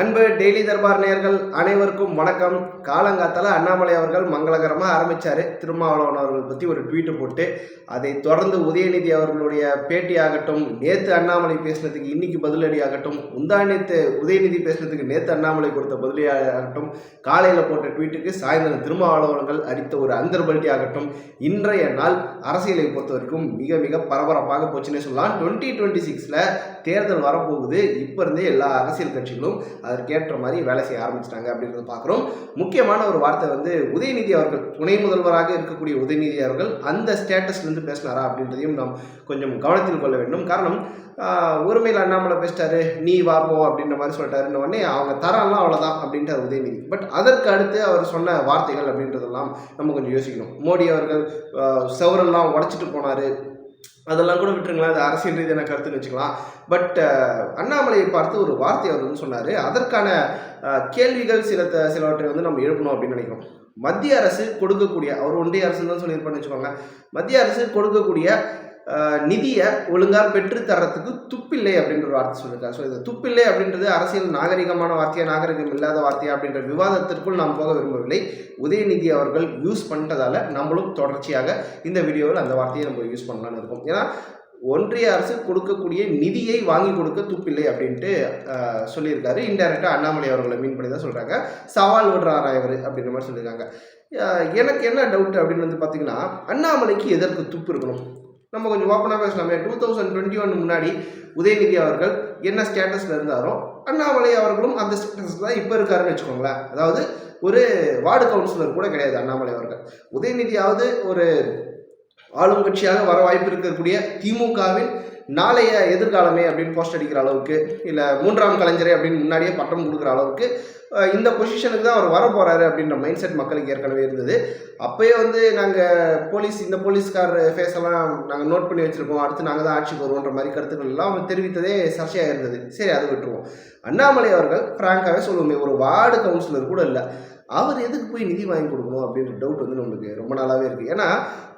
அன்பு டெய்லி தர்பார் நேயர்கள் அனைவருக்கும் வணக்கம். காலங்காத்தால அண்ணாமலை அவர்கள் மங்களகரமாக ஆரம்பித்தார் திருமாவளவன் அவர்கள் பற்றி ஒரு ட்வீட்டு போட்டு அதை தொடர்ந்து உதயநிதி அவர்களுடைய பேட்டி ஆகட்டும் நேற்று அண்ணாமலை பேசினதுக்கு இன்னைக்கு பதிலடி ஆகட்டும் முந்தா நேற்று உதயநிதி பேசினதுக்கு நேற்று அண்ணாமலை கொடுத்த பதிலடி ஆகட்டும் காலையில் போட்ட ட்வீட்டுக்கு சாயந்தரம் திருமாவளவன்கள் அடித்த ஒரு அந்தர்பல்ட்டி ஆகட்டும் இன்றைய நாள் அரசியலை பொறுத்த வரைக்கும் மிக மிக பரபரப்பாக போச்சுன்னே சொல்லலாம். டுவெண்ட்டி டுவெண்ட்டி சிக்ஸில் தேர்தல் வரப்போகுது. இப்போ இருந்தே எல்லா அரசியல் கட்சிகளும் அதற்கேற்ற மாதிரி வேலை செய்ய ஆரம்பிச்சிட்டாங்க அப்படின்றத பார்க்குறோம். முக்கியமான ஒரு வார்த்தை வந்து உதயநிதி அவர்கள் துணை முதல்வராக இருக்கக்கூடிய உதயநிதி அவர்கள் அந்த ஸ்டேட்டஸ்லேருந்து பேசினாரா அப்படின்றதையும் நாம் கொஞ்சம் கவனத்தில் கொள்ள வேண்டும். காரணம் உரிமையில் அண்ணாமலை பேசிட்டாரு நீ வா போ அப்படின்ற மாதிரி சொல்லிட்டாருன்னு உடனே அவங்க தரலாம் அவ்வளோதான் அப்படின்ட்டு உதயநிதி. பட் அதற்கு அடுத்து அவர் சொன்ன வார்த்தைகள் அப்படின்றதெல்லாம் நம்ம கொஞ்சம் யோசிக்கணும். மோடி அவர்கள் செவரெல்லாம் உடச்சிட்டு போனார் அதெல்லாம் கூட விட்டுருங்களேன். அது அரசியல் ரீதியான கருத்துன்னு வச்சுக்கலாம். பட் அண்ணாமலையை பார்த்து ஒரு வார்த்தை அவர் வந்து சொன்னார். அதற்கான அஹ், கேள்விகள் சில த- சிலவற்றை வந்து நம்ம எழுப்பணும் அப்படின்னு நினைக்கிறோம். மத்திய அரசு கொடுக்கக்கூடிய அவர் ஒன்றிய அரசு தான் சொல்லியிருப்பான்னு வச்சுக்கோங்க மத்திய அரசு கொடுக்கக்கூடிய நிதியை ஒழுங்காக பெற்று தர்றதுக்கு துப்பில்லை அப்படின்ற ஒரு வார்த்தை சொல்லியிருக்காரு ஸோ இது துப்பில்லை அப்படின்றது அரசியல் நாகரிகமான வார்த்தையா நாகரிகம் இல்லாத வார்த்தையா அப்படின்ற விவாதத்திற்குள் நாம் போக விரும்பவில்லை. உதயநிதி அவர்கள் யூஸ் பண்ணிட்டதால நம்மளும் தொடர்ச்சியாக இந்த வீடியோவில் அந்த வார்த்தையை நம்ம யூஸ் பண்ணலாம்னு இருக்கோம். ஏன்னா ஒன்றிய அரசு கொடுக்கக்கூடிய நிதியை வாங்கி கொடுக்க துப்பில்லை அப்படின்ட்டு சொல்லியிருக்காரு. இன்டெரக்டாக அண்ணாமலை அவர்களை மீன் பண்ணி தான் சொல்கிறாங்க சவால் விடுறாரா இவர் அப்படின்ற மாதிரி சொல்லியிருக்காங்க. எனக்கு என்ன டவுட் அப்படின்னு வந்து பார்த்தீங்கன்னா அண்ணாமலைக்கு எதற்கு துப்பு இருக்கணும்? நம்ம கொஞ்சம் ஓப்பனாக பேசலாமே. டூ தௌசண்ட் டுவெண்ட்டி ஒன் முன்னாடி உதயநிதி அவர்கள் என்ன ஸ்டேட்டஸில் இருந்தாரோ அண்ணாமலை அவர்களும் அந்த ஸ்டேட்டஸில் தான் இப்போ இருக்காருன்னு வச்சுக்கோங்களேன். அதாவது ஒரு வார்டு கவுன்சிலர் கூட கிடையாது அண்ணாமலை அவர்கள். உதயநிதியாவது ஒரு ஆளும் கட்சியாக வர வாய்ப்பு இருக்கக்கூடிய திமுகவின் நாளைய எதிர்காலமே அப்படின்னு போஸ்ட் அடிக்கிற அளவுக்கு இல்லை மூன்றாம் கலைஞரே அப்படின்னு முன்னாடியே பட்டம் கொடுக்குற அளவுக்கு இந்த பொசிஷனுக்கு தான் அவர் வர போகிறாரு அப்படின்ற மைண்ட் செட் மக்களுக்கு ஏற்கனவே இருந்தது. அப்போயே வந்து நாங்கள் போலீஸ் இந்த போலீஸ்கார் ஃபேஸ் எல்லாம் நாங்கள் நோட் பண்ணி வச்சுருக்கோம். அடுத்து நாங்கள் தான் ஆட்சிக்கு வருவோன்ற மாதிரி கருத்துக்கள் எல்லாம் அவர் தெரிவித்ததே சர்ச்சையாக இருந்தது. சரி அதை விட்டுருவோம். அண்ணாமலை அவர்கள் ஃப்ராங்காகவே சொல்லுவோமே ஒரு வார்டு கவுன்சிலர் கூட இல்லை. அவர் எதுக்கு போய் நிதி வாங்கி கொடுக்கணும் அப்படின்ற டவுட் வந்து நம்மளுக்கு ரொம்ப நாளாகவே இருக்குது ஏன்னா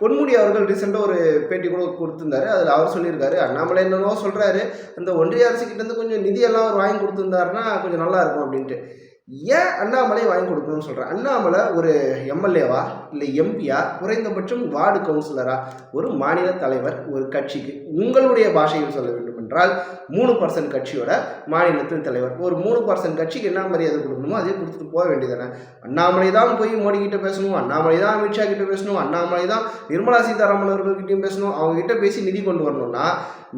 பொன்முடி அவர்கள் ரீசெண்டாக ஒரு பேட்டி கூட கொடுத்துருந்தாரு. அதில் அவர் சொல்லியிருக்காரு அண்ணாமலை என்னவோ சொல்கிறாரு அந்த ஒன்றிய அரசுக்கிட்டேருந்து கொஞ்சம் நிதியெல்லாம் அவர் வாங்கி கொடுத்துருந்தாருன்னா கொஞ்சம் நல்லா இருக்கும் அப்படின்ட்டு. ஏன் அண்ணாமலை வாங்கி கொடுக்கணும்னு சொல்கிறேன் அண்ணாமலை ஒரு எம்எல்ஏவா இல்லை எம்பியா? குறைந்தபட்சம் வார்டு கவுன்சிலரா? ஒரு மாநில தலைவர் ஒரு கட்சிக்கு உங்களுடைய பாஷையில் சொல்ல வேண்டும் என்றால் மூணு பர்சன்ட் கட்சியோட மாநிலத்தின் தலைவர். ஒரு மூணு பர்சன்ட் கட்சிக்கு என்ன மரியாதை கொடுக்கணுமோ அதே கொடுத்துட்டு போக வேண்டியதானே அண்ணாமலை தான் போய் மோடி கிட்ட பேசணும் அண்ணாமலை தான் அமித்ஷா கிட்ட பேசணும் அண்ணாமலை தான் நிர்மலா சீதாராமன் அவர்கள்கிட்டையும் பேசணும் அவங்க கிட்ட பேசி நிதி கொண்டு வரணும்னா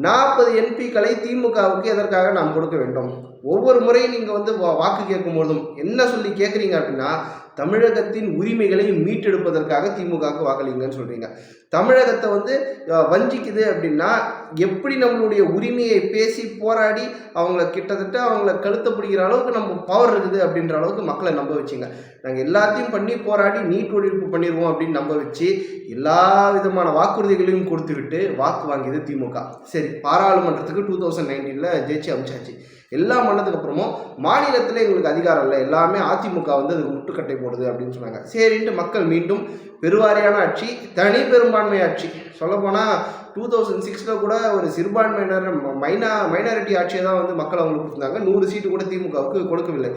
நாற்பது எம்பிக்களை திமுகவுக்கு எதற்காக நாம் கொடுக்க வேண்டும்? ஒவ்வொரு முறையும் நீங்கள் வந்து வா- வாக்கு கேட்கும் என்ன சொல்லி கேட்குறீங்க அப்படின்னா தமிழகத்தின் உரிமைகளை மீட்டெடுப்பதற்காக திமுகவுக்கு வாக்களிங்கன்னு சொல்கிறீங்க தமிழகத்தை வந்து வஞ்சிக்குது அப்படின்னா எப்படி நம்மளுடைய உரிமையை பேசி போராடி அவங்கள கிட்டத்தட்ட அவங்கள கழுத்த பிடிக்கிற அளவுக்கு நம்ம பவர் இருக்குது அப்படின்ற அளவுக்கு மக்களை நம்ப வச்சுங்க. நாங்கள் எல்லாத்தையும் பண்ணி போராடி நீட் ஒழிப்பு பண்ணிடுவோம் அப்படின்னு நம்ப வச்சு எல்லா விதமான வாக்குறுதிகளையும் கொடுத்து விட்டு வாக்கு வாங்கியது திமுக. சரி பாராளுமன்றத்துக்கு டூ தௌசண்ட் நைன்டீனில் ஜெயிச்சு அமிச்சாச்சு. எல்லாம் பண்ணதுக்கு அப்புறமும் மாநிலத்தில் எங்களுக்கு அதிகாரம் இல்லை. எல்லாமே அதிமுக வந்து அதுக்கு முட்டுக்கட்டை போடுது அப்படின்னு சொன்னாங்க. சரின்ட்டு மக்கள் மீண்டும் பெருவாரியான ஆட்சி தனி பெரும்பான்மை ஆட்சி. சொல்லப்போனால் டூ தௌசண்ட் சிக்ஸில் கூட ஒரு சிறுபான்மையினர் மைனா மைனாரிட்டி ஆட்சியை தான் வந்து மக்கள் அவங்களுக்கு கொடுத்துருந்தாங்க நூறு சீட்டு கூட திமுகவுக்கு கொடுக்கவில்லை.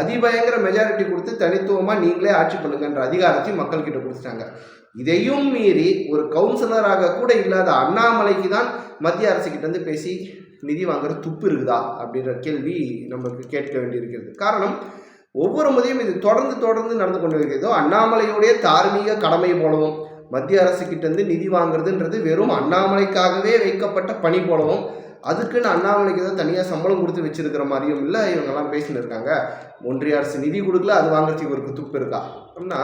அதிபயங்கர மெஜாரிட்டி கொடுத்து தனித்துவமாக நீங்களே ஆட்சி பண்ணுங்கன்ற அதிகாரத்தையும் மக்கள்கிட்ட கொடுத்துட்டாங்க. இதையும் மீறி ஒரு கவுன்சிலராக கூட இல்லாத அண்ணாமலைக்கு தான் மத்திய அரசுக்கிட்ட வந்து பேசி நிதி வாங்குற துப்பு இருக்குதா அப்படின்ற கேள்வி நமக்கு கேட்க வேண்டியிருக்கிறது. காரணம் ஒவ்வொரு முறையும் இது தொடர்ந்து தொடர்ந்து நடந்து கொண்டு இருக்கிறதோ அண்ணாமலையுடைய தார்மீக கடமை போலவும் மத்திய அரசு கிட்டேருந்து நிதி வாங்குறதுன்றது வெறும் அண்ணாமலைக்காகவே வைக்கப்பட்ட பணி போலவும் அதுக்குன்னு அண்ணாமலைக்கு ஏதோ தனியாக சம்பளம் கொடுத்து வச்சிருக்கிற மாதிரியும் இல்லை இவங்கெல்லாம் பேசின்னு இருக்காங்க. ஒன்றிய அரசு நிதி கொடுக்கல அது வாங்குறதுக்கு இவருக்கு துப்பு இருக்கா? அப்படின்னா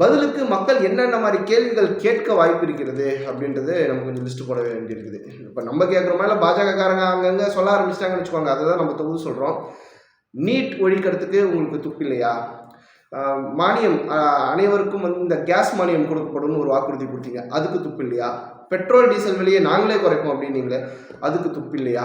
பதிலுக்கு மக்கள் என்னென்ன மாதிரி கேள்விகள் கேட்க வாய்ப்பு இருக்கிறது அப்படின்றது நம்ம கொஞ்சம் லிஸ்ட் போட வேண்டியிருக்குது. இப்போ நம்ம கேட்குறோமா இல்லை பாஜகக்காரங்க அங்கங்கே சொல்ல ஆரம்பிச்சிட்டாங்கன்னு வச்சுக்கோங்க. அதை தான் நம்ம தொகுதி சொல்கிறோம் நீட் ஒழிக்கிறதுக்கு உங்களுக்கு துப்பு இல்லையா? மானியம் அனைவருக்கும் வந்து இந்த கேஸ் மானியம் கொடுக்கப்படும்னு ஒரு வாக்குறுதி கொடுத்தீங்க. அதுக்கு துப்பு இல்லையா? பெட்ரோல் டீசல் விலையை நாங்களே குறைப்போம் அப்படின்னீங்களே அதுக்கு துப்பு இல்லையா?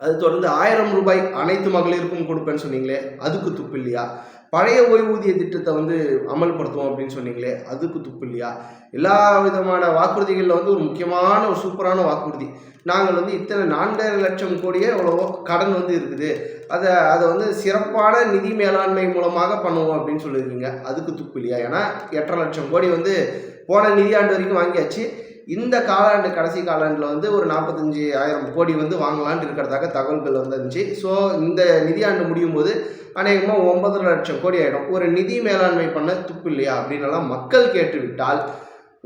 அது தொடர்ந்து ஆயிரம் ரூபாய் அனைத்து மகளிருக்கும் கொடுப்பேன்னு சொன்னீங்களே அதுக்கு துப்பு இல்லையா? பழைய ஓய்வூதிய திட்டத்தை வந்து அமல்படுத்துவோம் அப்படின்னு சொன்னீங்களே அதுக்கு துப்பு இல்லையா? எல்லா விதமான வாக்குறுதிகளில் வந்து ஒரு முக்கியமான ஒரு சூப்பரான வாக்குறுதி. நாங்கள் வந்து இத்தனை நான்கரை லட்சம் கோடியே எவ்வளவோ கடன் வந்து இருக்குது. அதை அதை வந்து சிறப்பான நிதி மேலாண்மை மூலமாக பண்ணுவோம் அப்படின்னு சொல்லியிருக்கீங்க. அதுக்கு துப்பு இல்லையா? ஏன்னா எட்டரை லட்சம் கோடி வந்து போன நிதியாண்டு வரைக்கும் வாங்கியாச்சு. இந்த காலாண்டு கடைசி காலாண்டில் வந்து ஒரு நாற்பத்தஞ்சு ஆயிரம் கோடி வந்து வாங்கலான்ட்டு இருக்கிறதாக தகவல்கள் வந்துருந்துச்சு. ஸோ இந்த நிதியாண்டு முடியும் போது அநேகமாக ஒன்பதரை லட்சம் கோடி ஆகிடும் ஒரு நிதி மேலாண்மை பண்ண துப்பு இல்லையா? அப்படின்னலாம் மக்கள் கேட்டுவிட்டால்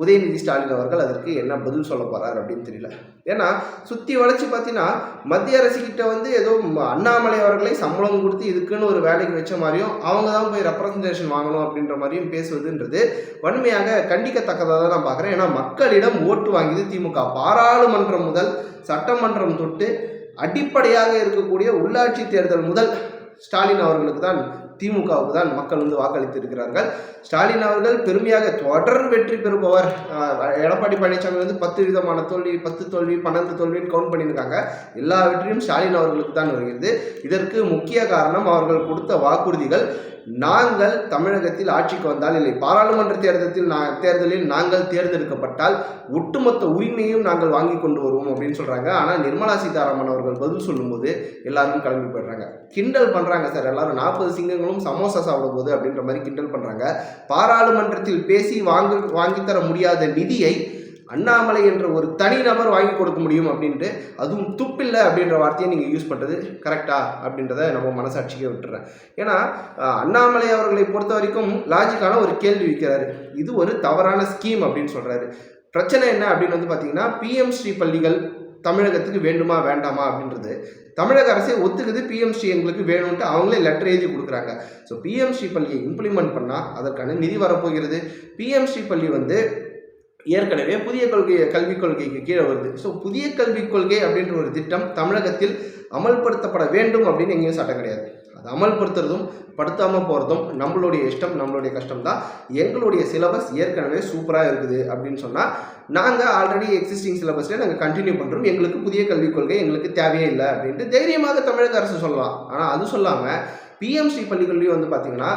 உதயநிதி ஸ்டாலின் அவர்கள் அதற்கு என்ன பதில் சொல்ல போறார் அப்படின்னு தெரியல. ஏன்னா சுற்றி வளைச்சு பார்த்தீங்கன்னா மத்திய அரசுக்கிட்ட வந்து ஏதோ அண்ணாமலை அவர்களை சம்பளம் கொடுத்து இதுக்குன்னு ஒரு வேலைக்கு வச்ச மாதிரியும் அவங்க தான் போய் ரெப்ரசன்டேஷன் வாங்கணும் அப்படின்ற மாதிரியும் பேசுவதுன்றது வன்மையாக கண்டிக்கத்தக்கதாக தான் நான் பார்க்குறேன். ஏன்னா மக்களிடம் ஓட்டு வாங்கியது திமுக. பாராளுமன்றம் முதல் சட்டமன்றம் தொட்டு அடிப்படையாக இருக்கக்கூடிய உள்ளாட்சி தேர்தல் முதல் ஸ்டாலின் அவர்களுக்கு தான் திமுகவுக்கு தான் மக்கள் வந்து வாக்களித்திருக்கிறார்கள். ஸ்டாலின் அவர்கள் பெருமையாக தொடர் வெற்றி பெறுபவர் எடப்பாடி பழனிசாமி வந்து பத்து விதமான தோல்வி பத்து தோல்வி பன்னெண்டு தோல்வின்னு கவுண்ட் பண்ணியிருக்காங்க. எல்லா வெற்றியும் ஸ்டாலின் அவர்களுக்கு தான் வருகிறது. இதற்கு முக்கிய காரணம் அவர்கள் கொடுத்த வாக்குறுதிகள் நாங்கள் தமிழகத்தில் ஆட்சிக்கு வந்தால் இல்லை. பாராளுமன்ற தேர்தலில் நான் தேர்தலில் நாங்கள் தேர்ந்தெடுக்கப்பட்டால் ஒட்டுமொத்த உரிமையும் நாங்கள் வாங்கி கொண்டு வருவோம் அப்படின்னு சொல்கிறாங்க ஆனால் நிர்மலா சீதாராமன் அவர்கள் பதில் சொல்லும்போது எல்லாரும் கிளம்பி போயிடுறாங்க. கிண்டல் பண்ணுறாங்க சார். எல்லாரும் நாற்பது சிங்கங்களும் சமோசா சாப்பிடும்போது அப்படின்ற மாதிரி கிண்டல் பண்றாங்க. பாராளுமன்றத்தில் பேசி வாங்க வாங்கித்தர முடியாத நிதியை அண்ணாமலை என்ற ஒரு தனிநபர் வாங்கி கொடுக்க முடியும் அப்படின்ட்டு அதுவும் துப்பில்லை அப்படின்ற வார்த்தையை நீங்கள் யூஸ் பண்ணுறது கரெக்டா அப்படின்றத நம்ம மனசாட்சிக்கே விட்டுறேன். ஏன்னா அண்ணாமலை அவர்களை பொறுத்த வரைக்கும் லாஜிக்கான ஒரு கேள்வி வைக்கிறாரு. இது ஒரு தவறான ஸ்கீம் அப்படின்னு சொல்கிறாரு பிரச்சனை என்ன அப்படின்னு வந்து பார்த்தீங்கன்னா பிஎம் ஸ்ரீ பள்ளிகள் தமிழகத்துக்கு வேண்டுமா வேண்டாமா அப்படின்றது தமிழக அரசே ஒத்துக்குது. பிஎம்சி எங்களுக்கு வேணும்ட்டு அவங்களே லெட்டர் எழுதி கொடுக்குறாங்க. ஸோ பிஎம்சி பள்ளியை இம்ப்ளிமெண்ட் பண்ணால் அதற்கான நிதி வரப்போகிறது. பிஎம்சி பள்ளி வந்து ஏற்கனவே புதிய கொள்கை கல்விக் கொள்கைக்கு கீழே வருது. ஸோ புதிய கல்விக் கொள்கை அப்படின்ற ஒரு திட்டம் தமிழகத்தில் அமல்படுத்தப்பட வேண்டும் அப்படின்னு எங்கேயும் சட்டம் கிடையாது. அது அமல்படுத்துறதும் படுத்தாமல் போகிறதும் நம்மளுடைய இஷ்டம் நம்மளுடைய கஷ்டம் தான் எங்களுடைய சிலபஸ் ஏற்கனவே சூப்பராக இருக்குது அப்படின்னு சொன்னால் நாங்கள் ஆல்ரெடி எக்ஸிஸ்டிங் சிலபஸ்லேயே நாங்கள் கண்டினியூ பண்ணுறோம் எங்களுக்கு புதிய கல்விக் கொள்கை எங்களுக்கு தேவையே இல்லை அப்படின்ட்டு தைரியமாக தமிழக அரசு சொல்லலாம். ஆனால் அது சொல்லாமல் பிஎம்சி பள்ளிகள்லையும் வந்து பார்த்திங்கன்னா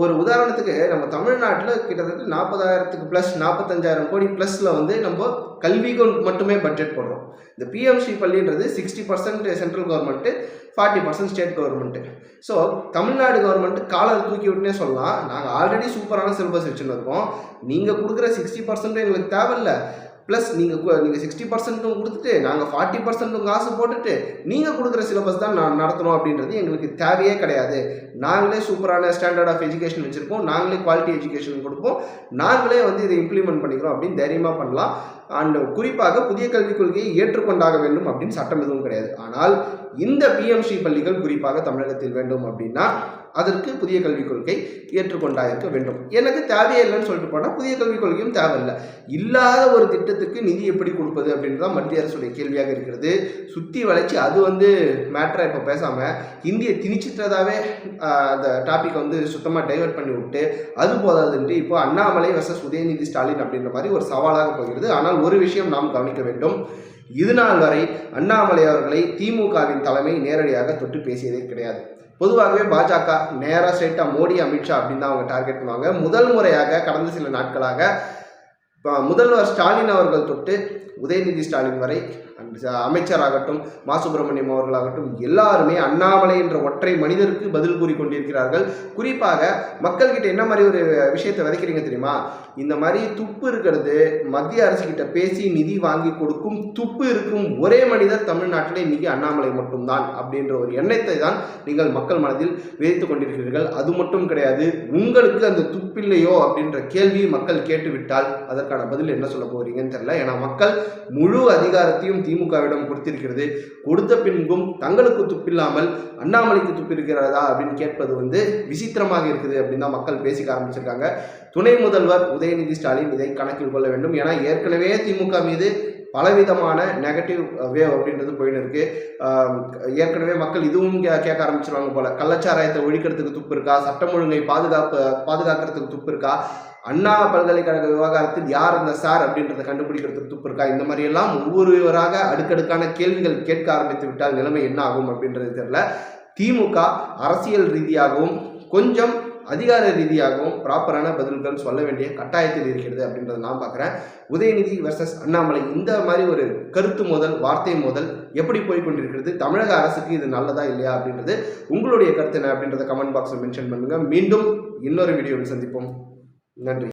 ஒரு உதாரணத்துக்கு நம்ம தமிழ்நாட்டில் கிட்டத்தட்ட நாற்பதாயிரத்துக்கு ப்ளஸ் நாற்பத்தஞ்சாயிரம் கோடி ப்ளஸில் வந்து நம்ம கல்விக்கு மட்டுமே பட்ஜெட் போடுறோம். இந்த PMC பள்ளின்றது sixty percent central government forty percent state government so Tamil Nadu government collar தூக்கி விட்டுனே சொல்லலாம். நாங்கள் ஆல்ரெடி சூப்பரான சிலபஸ் வச்சுன்னு இருக்கோம். நீங்கள் கொடுக்குற சிக்ஸ்டி பர்சன்ட் எங்களுக்கு தேவையில்லை. ப்ளஸ் நீங்கள் நீங்கள் சிக்ஸ்டி பர்சன்ட்டும் கொடுத்துட்டு நாங்கள் ஃபார்ட்டி பர்சன்ட்டும் காசு போட்டுட்டு நீங்கள் கொடுக்குற சிலபஸ் தான் நான் நடத்தணும் அப்படின்றது எங்களுக்கு தேவையே கிடையாது. நாங்களே சூப்பரான ஸ்டாண்டர்ட் ஆஃப் எஜுகேஷன் வச்சுருப்போம் நாங்களே குவாலிட்டி எஜுகேஷன் கொடுப்போம். நாங்களே வந்து இதை இம்ப்ளிமெண்ட் பண்ணிக்கிறோம் அப்படின்னு தைரியமாக பண்ணலாம். அண்ட் குறிப்பாக புதிய கல்விக் கொள்கையை ஏற்றுக்கொண்டாக வேண்டும் அப்படின்னு சட்டம் எதுவும் கிடையாது. ஆனால் இந்த பிஎம்சி பள்ளிகள் குறிப்பாக தமிழகத்தில் வேண்டும் அப்படின்னா அதற்கு புதிய கல்விக் கொள்கை ஏற்றுக்கொண்டாயிருக்க வேண்டும். எனக்கு தேவையே இல்லைன்னு சொல்லிட்டு போனால் புதிய கல்விக் கொள்கையும் தேவையில்லை. இல்லாத ஒரு திட்டத்துக்கு நிதி எப்படி கொடுப்பது அப்படின்னு தான் மத்திய அரசுடைய கேள்வியாக இருக்கிறது. சுற்றி வளைச்சி அது வந்து மேட்டரை இப்போ பேசாமல் இந்திய திணிச்சிட்டதாவே அந்த டாப்பிக்கை வந்து சுத்தமாக டைவர்ட் பண்ணி விட்டு அது போதாதுன்ட்டு இப்போ அண்ணாமலை வர்சஸ் உதயநிதி ஸ்டாலின் அப்படின்ற மாதிரி ஒரு சவாலாக போகிறது. ஆனால் ஒரு விஷயம் நாம் கவனிக்க வேண்டும். இதுநாள் வரை அண்ணாமலை அவர்களை திமுகவின் தலைமை நேரடியாக தொட்டு பேசியதே கிடையாது. பொதுவாகவே பாஜக நேராக ஸ்ட்ரைட்டாக மோடி அமித்ஷா அப்படின்னு தான் அவங்க டார்கெட் பண்ணுவாங்க. முதல் முறையாக கடந்த சில நாட்களாக முதல்வர் ஸ்டாலின் அவர்கள் தொட்டு உதயநிதி ஸ்டாலின் வரை அமைச்சராகட்டும் மா. சுப்பிரமணியம் அவர்களாகட்டும் எல்லாருமே அண்ணாமலை என்ற ஒற்றை மனிதருக்கு பதில் கூறி கொண்டிருக்கிறார்கள். குறிப்பாக மக்கள்கிட்ட என்ன மாதிரி ஒரு விஷயத்தை விதைக்கிறீங்க தெரியுமா? இந்த மாதிரி துப்பு இருக்கிறது மத்திய அரசு கிட்ட பேசி நிதி வாங்கி கொடுக்கும் துப்பு இருக்கும் ஒரே மனிதர் தமிழ்நாட்டிலே இன்னைக்கு அண்ணாமலை மட்டும்தான் அப்படின்ற ஒரு எண்ணத்தை தான் நீங்கள் மக்கள் மனதில் விதைத்து கொண்டிருக்கிறீர்கள். அது மட்டும் கிடையாது உங்களுக்கு அந்த துப்பில்லையோ அப்படின்ற கேள்வி மக்கள் கேட்டுவிட்டால் அதற்கான பதில் என்ன சொல்ல போறீங்கன்னு தெரியல. ஏன்னா மக்கள் முழு அதிகாரத்தையும் திமுகவிடம் கொடுத்திருக்கிறது. கொடுத்த பின்பும் தங்களுக்கு துப்பில்லாமல் அண்ணாமலைக்கு துப்பு இருக்கிறதா அப்படின்னு கேட்பது வந்து விசித்திரமாக இருக்குது அப்படின்னு தான் மக்கள் பேசிக்க ஆரம்பிச்சிருக்காங்க. துணை முதல்வர் உதயநிதி ஸ்டாலின் இதை கணக்கில் கொள்ள வேண்டும். ஏன்னா ஏற்கனவே திமுக மீது பலவிதமான நெகட்டிவ் வேவ் uh, அப்படின்றது போயின்னு இருக்கு. ஏற்கனவே மக்கள் இதுவும் கே- கேட்க ஆரம்பிச்சிருவாங்க போல. கள்ளச்சாராயத்தை ஒழிக்கிறதுக்கு துப்பு இருக்கா? சட்டம் ஒழுங்கை பாதுகாப்பு பாதுகாக்கிறதுக்கு துப்பு இருக்கா? அண்ணா பல்கலைக்கழக விவகாரத்தில் யார் அந்த சார் அப்படின்றத கண்டுபிடிக்கிறதுக்கு துப்பு இருக்கா? இந்த மாதிரி எல்லாம் ஒவ்வொருவராக அடுக்கடுக்கான கேள்விகள் கேட்க ஆரம்பித்து விட்டால் நிலைமை என்ன ஆகும் அப்படின்றது தெரியல. திமுக அரசியல் ரீதியாகவும் கொஞ்சம் அதிகார ரீதியாகவும் ப்ராப்பரான பதில்கள் சொல்ல வேண்டிய கட்டாயத்தில் இருக்கிறது அப்படின்றத நான் பார்க்குறேன். உதயநிதி வர்சஸ் அண்ணாமலை இந்த மாதிரி ஒரு கருத்து மோதல் வார்த்தை மோதல் எப்படி போய்கொண்டிருக்கிறது தமிழக அரசுக்கு இது நல்லதா இல்லையா அப்படின்றது உங்களுடைய கருத்து என்ன அப்படின்றத கமெண்ட் பாக்ஸில் மென்ஷன் பண்ணுங்கள் மீண்டும் இன்னொரு வீடியோவில் சந்திப்போம். நன்றி